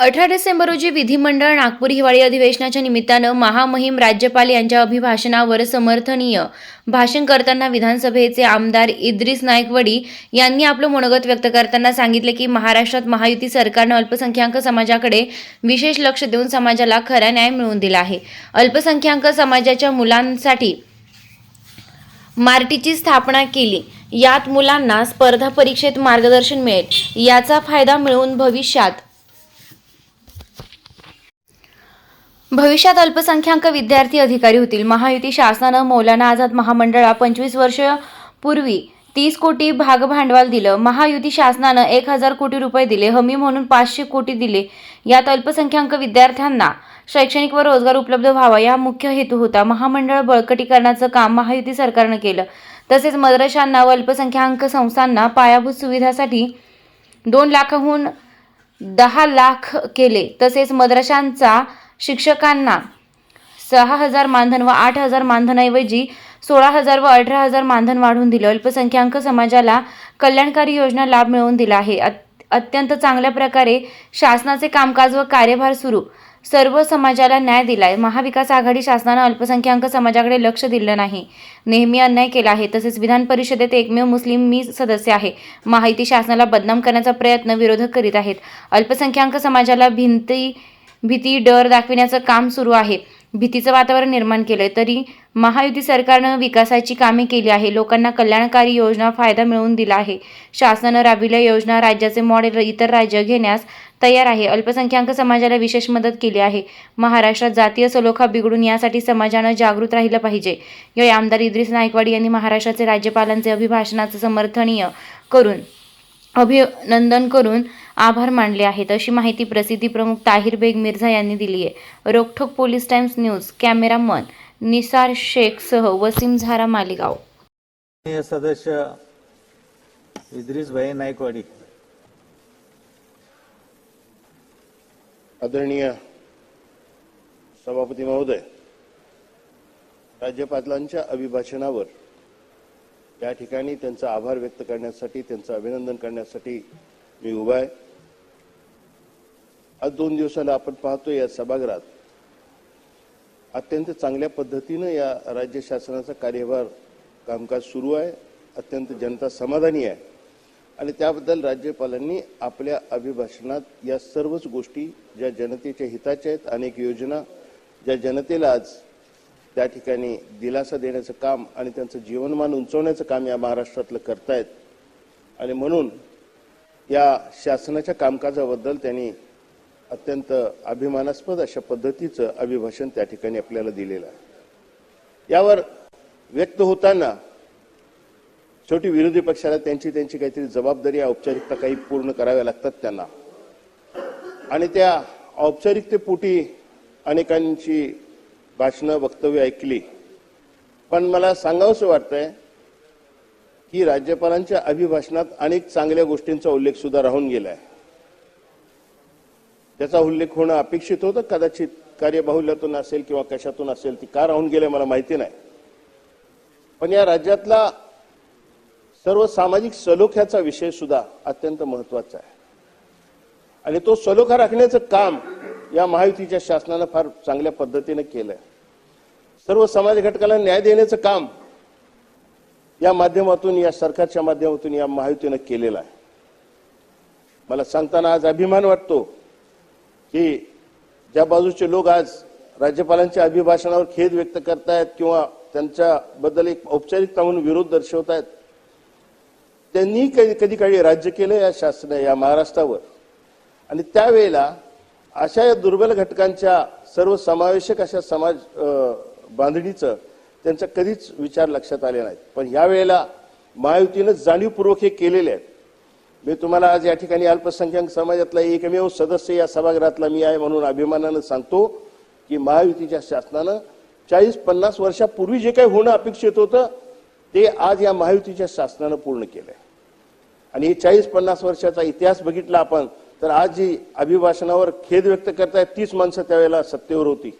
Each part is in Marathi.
अठरा डिसेंबर रोजी विधिमंडळ नागपूर हिवाळी अधिवेशनाच्या निमित्तानं महामहिम राज्यपाल यांच्या अभिभाषणावर समर्थनीय भाषण करताना विधानसभेचे आमदार इद्रिस नायकवडी यांनी आपलं मनोगत व्यक्त करताना सांगितले की महाराष्ट्रात महायुती सरकारनं अल्पसंख्याक समाजाकडे विशेष लक्ष देऊन समाजाला खरा न्याय मिळवून दिला आहे. अल्पसंख्याक समाजाच्या मुलांसाठी मार्टीची स्थापना केली. यात मुलांना स्पर्धा परीक्षेत मार्गदर्शन मिळेल. याचा फायदा मिळवून भविष्यात भविष्यात अल्पसंख्याक विद्यार्थी अधिकारी होतील. महायुती शासनानं मौलाना आझाद महामंडळा पंचवीस वर्ष पूर्वी तीस कोटी भागभांडवल दिलं. महायुती शासनानं एक हजार कोटी रुपये दिले. हमी म्हणून पाचशे कोटी दिले. यात अल्पसंख्याक विद्यार्थ्यांना शैक्षणिक व रोजगार उपलब्ध व्हावा या मुख्य हेतू होता. महामंडळ बळकटीकरणाचं काम महायुती सरकारनं केलं. तसेच मद्रशांना व अल्पसंख्याक संस्थांना पायाभूत सुविधासाठी दोन लाखाहून दहा लाख केले. तसेच मद्रशांचा शिक्षकांना सहा हजार मानधन व आठ हजार मानधनाऐवजी सोळा हजार व अठरा हजार मानधन वाढवून दिलं. अल्पसंख्याक समाजाला कल्याणकारी योजना लाभ मिळवून दिला आहे. अत- अत्यंत चांगल्या प्रकारे शासनाचे कामकाज व कार्यभार सुरू. सर्व समाजाला न्याय दिलाय. महाविकास आघाडी शासनानं अल्पसंख्याक समाजाकडे लक्ष दिलं नाही. नेहमी अन्याय केला आहे. तसेच विधान परिषदेत एकमेव मुस्लिम मी सदस्य आहे. माहिती शासनाला बदनाम करण्याचा प्रयत्न विरोधक करीत आहेत. अल्पसंख्याक समाजाला भिंती भीती डर दाखविण्याचं काम सुरू आहे. भीतीचं वातावरण निर्माण केलंय. तरी महायुती सरकारनं विकासाची कामे केली आहे. लोकांना कल्याणकारी योजना फायदा मिळवून दिला आहे. शासनानं राबविल्या योजना राज्याचे मॉडेल इतर राज्य घेण्यास तयार आहे. अल्पसंख्याक समाजाला विशेष मदत केली आहे. महाराष्ट्रात जातीय सलोखा बिघडून यासाठी समाजानं जागृत राहिलं पाहिजे. यावेळी आमदार इद्रिस नायकवाडी यांनी महाराष्ट्राचे राज्यपालांचे अभिभाषणाचं समर्थनीय करून अभिनंदन करून आभार मानले आहेत. अशी माहिती प्रसिद्धी प्रमुख ताहिर बेग मिर्झा यांनी दिली आहे. रोकठोक police times news cameraman Nisar शेखसह Waseem Zara Malegaon. सदस्य इद्रिस भाई नायकवाडी आदरणीय सभापती महोदय राज्यपालांच्या अभिभाषणावर या ठिकाणी त्यांचा आभार व्यक्त करण्यासाठी त्यांचं अभिनंदन करण्यासाठी मी उभा आहे. आज दोन दिवसाला आपण पाहतो या सभागृहात. अत्यंत चांगल्या पद्धतीनं या राज्य शासनाचा कार्यभार कामकाज सुरू आहे. अत्यंत जनता समाधानी आहे. आणि त्याबद्दल राज्यपालांनी आपल्या अभिभाषणात या सर्वच गोष्टी ज्या जनतेच्या हिताच्या आहेत अनेक योजना ज्या जनतेला आज त्या ठिकाणी दिलासा देण्याचं काम आणि त्यांचं जीवनमान उंचवण्याचं काम या महाराष्ट्रातलं करतायत. आणि म्हणून या शासनाच्या कामकाजाबद्दल त्यांनी अत्यंत अभिमानास्पद अशा पद्धतीचं अभिभाषण त्या ठिकाणी आपल्याला दिलेलं आहे. यावर व्यक्त होताना शेवटी विरोधी पक्षाला त्यांची त्यांची काहीतरी जबाबदारी औपचारिकता काही पूर्ण कराव्या लागतात त्यांना. आणि त्या औपचारिकतेपोटी अनेकांची भाषणं वक्तव्य ऐकली. पण मला सांगावंसं वाटतंय की राज्यपालांच्या अभिभाषणात अनेक चांगल्या गोष्टींचा उल्लेख सुद्धा राहून गेलाय. त्याचा उल्लेख होणं अपेक्षित होतं. कदाचित कार्यबाहुल्यातून असेल किंवा कशातून असेल ती का राहून गेले मला माहिती नाही. पण या राज्यातला सर्व सामाजिक सलोख्याचा विषय सुद्धा अत्यंत महत्त्वाचा आहे. आणि तो सलोखा राखण्याचं काम या महायुतीच्या शासनानं फार चांगल्या पद्धतीने केलंय. सर्व समाज घटकाला न्याय देण्याचं काम या माध्यमातून या सरकारच्या माध्यमातून या महायुतीनं केलेलं आहे. मला सांगताना आज अभिमान वाटतो की ज्या बाजूचे लोक आज राज्यपालांच्या अभिभाषणावर खेद व्यक्त करतायत किंवा त्यांच्याबद्दल एक औपचारिकता म्हणून विरोध दर्शवतायत त्यांनी कधी कधी काळी राज्य केलं या शासन या महाराष्ट्रावर? आणि त्यावेळेला अशा या दुर्बल घटकांच्या सर्व समावेशक अशा समाज बांधणीचं त्यांचा कधीच विचार लक्षात आले नाहीत. पण यावेळेला महायुतीनं जाणीवपूर्वक हे केलेले आहेत. मी तुम्हाला आज या ठिकाणी अल्पसंख्याक समाजातला एकमेव सदस्य या सभागृहातला मी आहे म्हणून अभिमानानं सांगतो की महायुतीच्या शासनानं चाळीस पन्नास वर्षापूर्वी जे काही होणं अपेक्षित होतं ते आज या महायुतीच्या शासनानं पूर्ण केलंय. आणि हे चाळीस पन्नास वर्षाचा इतिहास बघितला आपण तर आज जी अभिभाषणावर खेद व्यक्त करतायत तीच माणसं त्यावेळेला सत्तेवर होती.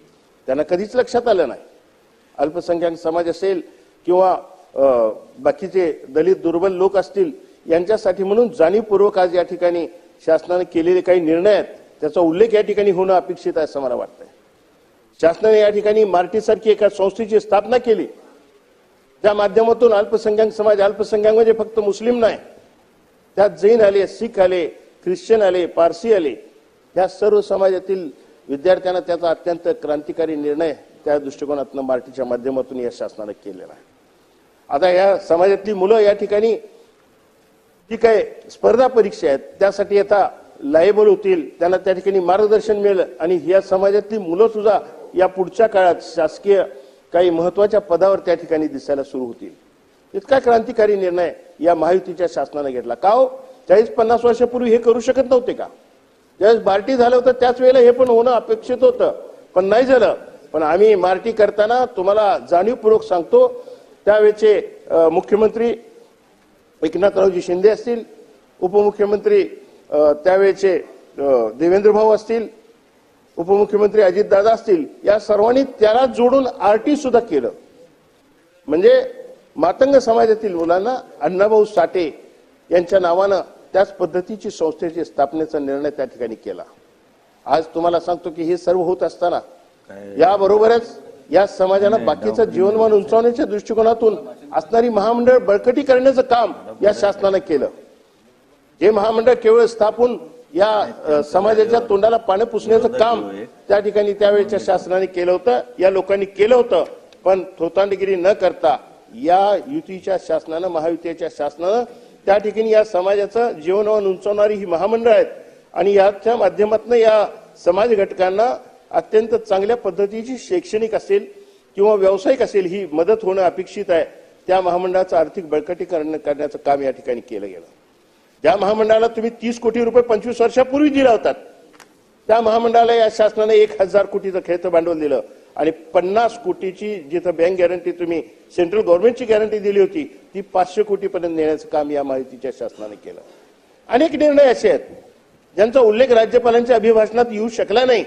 त्यांना कधीच लक्षात आलं नाही. अल्पसंख्याक समाज असेल किंवा बाकीचे दलित दुर्बल लोक असतील यांच्यासाठी म्हणून जाणीवपूर्वक आज या ठिकाणी शासनाने केलेले काही निर्णय आहेत त्याचा उल्लेख या ठिकाणी होणं अपेक्षित आहे असं मला वाटतंय. शासनाने या ठिकाणी मार्टीसारखी एका संस्थेची स्थापना केली त्या माध्यमातून अल्पसंख्याक समाज अल्पसंख्याक म्हणजे फक्त मुस्लिम नाही त्यात जैन आले सिख आले ख्रिश्चन आले पारसी आले या सर्व समाजातील विद्यार्थ्यांना त्याचा अत्यंत क्रांतिकारी निर्णय त्या दृष्टिकोनातून मार्टीच्या माध्यमातून या शासनाने केलेला आहे. आता या समाजातली मुलं या ठिकाणी जी काय स्पर्धा परीक्षा आहेत त्यासाठी आता लायबल होतील त्यांना त्या ठिकाणी मार्गदर्शन मिळेल आणि या समाजातली मुलं सुद्धा या पुढच्या काळात शासकीय काही महत्त्वाच्या पदावर त्या ठिकाणी दिसायला सुरू होतील. इतका क्रांतिकारी निर्णय या महायुतीच्या शासनाने घेतला. का हो? चाळीस पन्नास वर्षापूर्वी हे करू शकत नव्हते का? ज्यावेळेस बार्टी झालं होतं त्याच वेळेला हे पण होणं अपेक्षित होतं. पण नाही झालं. पण आम्ही मार्टी करताना तुम्हाला जाणीवपूर्वक सांगतो त्यावेळेचे मुख्यमंत्री एकनाथरावजी शिंदे असतील उपमुख्यमंत्री त्यावेळेचे देवेंद्र भाऊ असतील उपमुख्यमंत्री अजितदादा असतील या सर्वांनी त्याला जोडून आरटी सुद्धा केलं. म्हणजे मातंग समाजातील मुलांना अण्णाभाऊ साठे यांच्या नावानं त्याच पद्धतीची संस्थेची स्थापनेचा निर्णय त्या ठिकाणी केला. आज तुम्हाला सांगतो की हे सर्व होत असताना याबरोबरच या समाजाला बाकीचं जीवनमान उंचावण्याच्या दृष्टिकोनातून असणारी महामंडळ बळकटी करण्याचं काम या शासनानं केलं. जे महामंडळ केवळ स्थापून या समाजाच्या तोंडाला पाणी पुसण्याचं काम त्या ठिकाणी त्यावेळेच्या शासनाने केलं होतं. या लोकांनी केलं होतं. पण थोतांडगिरी न करता या युतीच्या शासनानं महायुतीच्या शासनानं त्या ठिकाणी या समाजाचं जीवनमान उंचावणारी ही महामंडळ आहेत. आणि याच्या माध्यमातून या समाज घटकांना अत्यंत चांगल्या पद्धतीची शैक्षणिक असेल किंवा व्यावसायिक असेल ही मदत होणं अपेक्षित आहे. त्या महामंडळाचं आर्थिक बळकटीकरण करण्याचं काम या ठिकाणी केलं गेलं. ज्या महामंडळाला तुम्ही तीस कोटी रुपये पंचवीस वर्षापूर्वी दिला होतात त्या महामंडळाला या शासनाने एक हजार कोटीचं खेळतं भांडवल दिलं आणि पन्नास कोटीची जिथं बँक गॅरंटी तुम्ही सेंट्रल गव्हर्नमेंटची गॅरंटी दिली होती ती पाचशे कोटीपर्यंत नेण्याचं काम या माहितीच्या शासनाने केलं. अनेक निर्णय असे आहेत ज्यांचा उल्लेख राज्यपालांच्या अभिभाषणात येऊ शकला नाही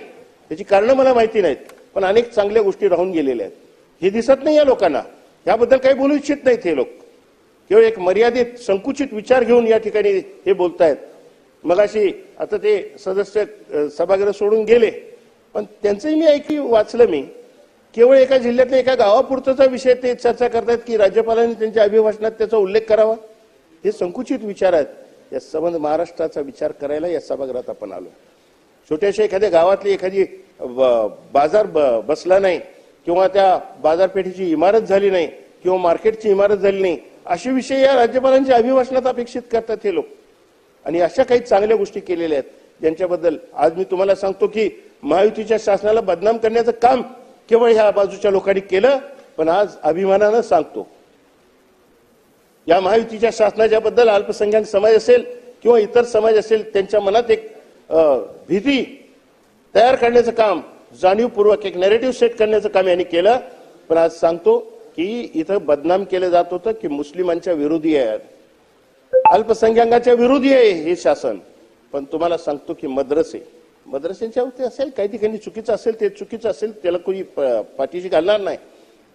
त्याची कारणं मला माहिती नाहीत पण अनेक चांगल्या गोष्टी राहून गेलेल्या आहेत. हे दिसत नाही या लोकांना. याबद्दल काही बोलू इच्छित नाहीत हे लोक. केवळ एक मर्यादित संकुचित विचार घेऊन या ठिकाणी हे बोलतायत. मगाशी आता ते सदस्य सभागृह सोडून गेले. पण त्यांचंही मी ऐकी वाचलं मी. केवळ एका जिल्ह्यातल्या एका गावापुरताचा विषय ते चर्चा करतायत की राज्यपालांनी त्यांच्या अभिभाषणात त्याचा उल्लेख करावा? हे संकुचित विचार आहेत. या संबंध महाराष्ट्राचा विचार करायला या सभागृहात आपण आलो. छोट्याशा एखाद्या गावातली एखादी बाजार ब- बसला नाही. किंवा त्या बाजारपेठेची इमारत झाली नाही किंवा मार्केटची इमारत झाली नाही असे विषय या राज्यपालांच्या अभिभाषणात अपेक्षित करतात हे लोक. आणि अशा काही चांगल्या गोष्टी केलेल्या आहेत ज्यांच्याबद्दल आज मी तुम्हाला सांगतो की महायुतीच्या शासनाला बदनाम करण्याचं काम केवळ ह्या बाजूच्या लोकांनी केलं पण आज अभिमानानं सांगतो. या महायुतीच्या शासनाच्या बद्दल अल्पसंख्याक समाज असेल किंवा इतर समाज असेल त्यांच्या मनात एक भीती तयार करण्याचं काम जाणीवपूर्वक एक नेरेटिव्ह सेट करण्याचं काम यांनी केलं. पण आज सांगतो की इथं बदनाम केलं जात होतं की मुस्लिमांच्या विरोधी आहेत अल्पसंख्याकांच्या विरोधी आहे हे शासन. पण तुम्हाला सांगतो की मद्रसे मद्रसेच्या वरती असेल काही ठिकाणी चुकीचं असेल ते चुकीचं असेल त्याला कोणी पाठीशी घालणार नाही.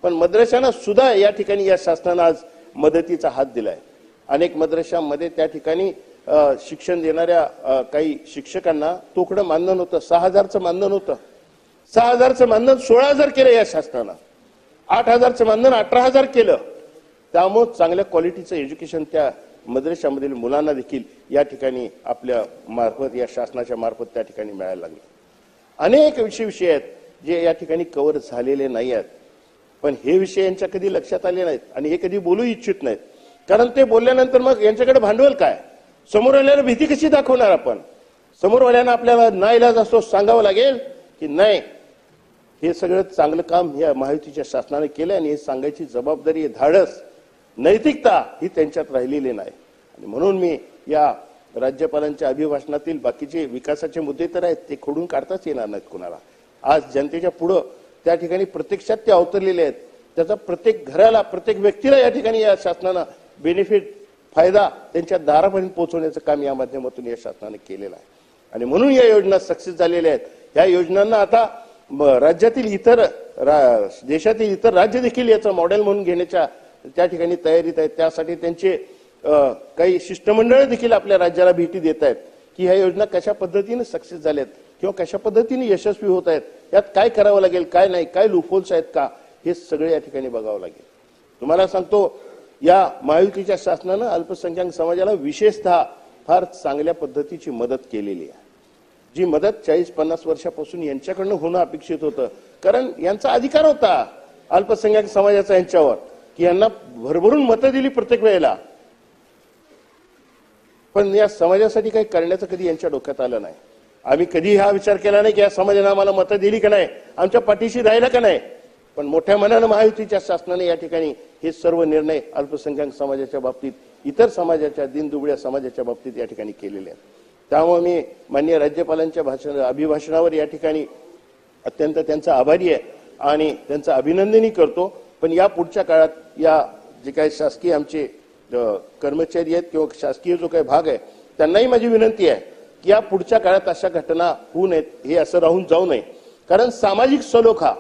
पण मद्रशांना सुद्धा या ठिकाणी या शासनानं आज मदतीचा हात दिलाय. अनेक मद्रशांमध्ये त्या ठिकाणी शिक्षण देणाऱ्या काही शिक्षकांना तोकडं मानधन होतं सहा हजारचं मानधन होतं सहा हजारचं मानधन सोळा हजार केलं या शासनानं. आठ हजारचं मानधन अठरा हजार केलं. त्यामुळं चांगल्या क्वालिटीचं एज्युकेशन त्या मद्रशामधील मुलांना देखील या ठिकाणी आपल्या मार्फत या शासनाच्या मार्फत त्या ठिकाणी मिळायला लागले. अनेक विषय विषय आहेत जे या ठिकाणी कव्हर झालेले नाही आहेत. पण हे विषय यांच्या कधी लक्षात आले नाहीत आणि हे कधी बोलू इच्छित नाहीत. कारण ते बोलल्यानंतर मग यांच्याकडे भांडवल काय? समोर आल्याला भीती कशी दाखवणार आपण? समोरवाल्यांना आपल्याला नाईलाज असतो सांगावं लागेल की नाही हे सगळं चांगलं काम या महायुतीच्या शासनाने केलं आणि हे सांगायची जबाबदारी धाडस नैतिकता ही त्यांच्यात राहिलेली नाही. आणि म्हणून मी या राज्यपालांच्या अभिभाषणातील बाकीचे विकासाचे मुद्दे तर आहेत ते खोडून काढताच येणार नाहीत कुणाला. आज जनतेच्या पुढं त्या ठिकाणी प्रत्यक्षात ते अवतरलेले आहेत. त्याचा प्रत्येक घराला प्रत्येक व्यक्तीला या ठिकाणी या शासनानं बेनिफिट फायदा त्यांच्या दारापर्यंत पोहोचवण्याचं काम या माध्यमातून या शासनाने केलेलं आहे. आणि म्हणून या योजना सक्सेस झालेल्या आहेत. या योजनांना आता राज्यातील इतर रा- देशातील इतर राज्य देखील याचं मॉडेल म्हणून घेण्याच्या त्या ठिकाणी तयारीत आहेत. त्यासाठी त्यांचे काही शिष्टमंडळ देखील आपल्या राज्याला भेटी देत आहेत की ह्या योजना कशा पद्धतीने सक्सेस झाल्यात किंवा कशा पद्धतीने यशस्वी होत आहेत यात काय करावं लागेल काय नाही काय लुफोल्स आहेत का हे सगळे या ठिकाणी बघावं लागेल. तुम्हाला सांगतो या महायुतीच्या शासनानं अल्पसंख्याक समाजाला विशेषतः फार चांगल्या पद्धतीची मदत केलेली आहे. जी मदत चाळीस पन्नास वर्षापासून यांच्याकडनं होणं अपेक्षित होतं. कारण यांचा अधिकार होता अल्पसंख्याक समाजाचा यांच्यावर की यांना भरभरून मतं दिली प्रत्येक वेळेला. पण या समाजासाठी काही करण्याचं कधी यांच्या डोक्यात आलं नाही. आम्ही कधी हा विचार केला नाही की या समाजाने आम्हाला मतं दिली का नाही आमच्या पाठीशी राहिला का नाही. पण मोठ्या मनानं महायुतीच्या शासनाने या ठिकाणी हे सर्व निर्णय अल्पसंख्याक समाजाच्या बाबतीत इतर समाजाच्या दिनदुबळ्या समाजाच्या बाबतीत या ठिकाणी केलेले आहेत. त्यामुळे मी मान्य राज्यपालांच्या भाषण अभिभाषणावर या ठिकाणी अत्यंत त्यांचा आभारी आहे आणि त्यांचं अभिनंदनही करतो. पण या पुढच्या काळात या जे काही शासकीय आमचे कर्मचारी आहेत किंवा शासकीय जो काही भाग आहे त्यांनाही माझी विनंती आहे की या पुढच्या काळात अशा घटना होऊ नयेत हे असं राहून जाऊ नये. कारण सामाजिक सलोखा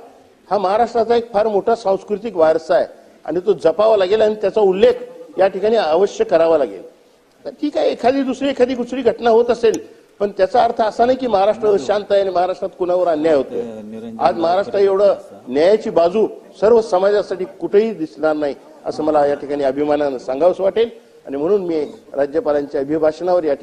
हा महाराष्ट्राचा एक फार मोठा सांस्कृतिक वारसा आहे आणि तो जपावा लागेल आणि त्याचा उल्लेख या ठिकाणी अवश्य करावा लागेल. तर ठीक आहे एखादी दुसरी एखादी दुसरी घटना होत असेल पण त्याचा अर्थ असा नाही की महाराष्ट्र शांत आहे आणि महाराष्ट्रात कुणावर अन्याय होतोय. आज महाराष्ट्र एवढं न्यायाची बाजू सर्व समाजासाठी कुठेही दिसणार नाही असं मला या ठिकाणी अभिमानानं सांगावंसं वाटेल. आणि म्हणून मी राज्यपालांच्या अभिभाषणावर या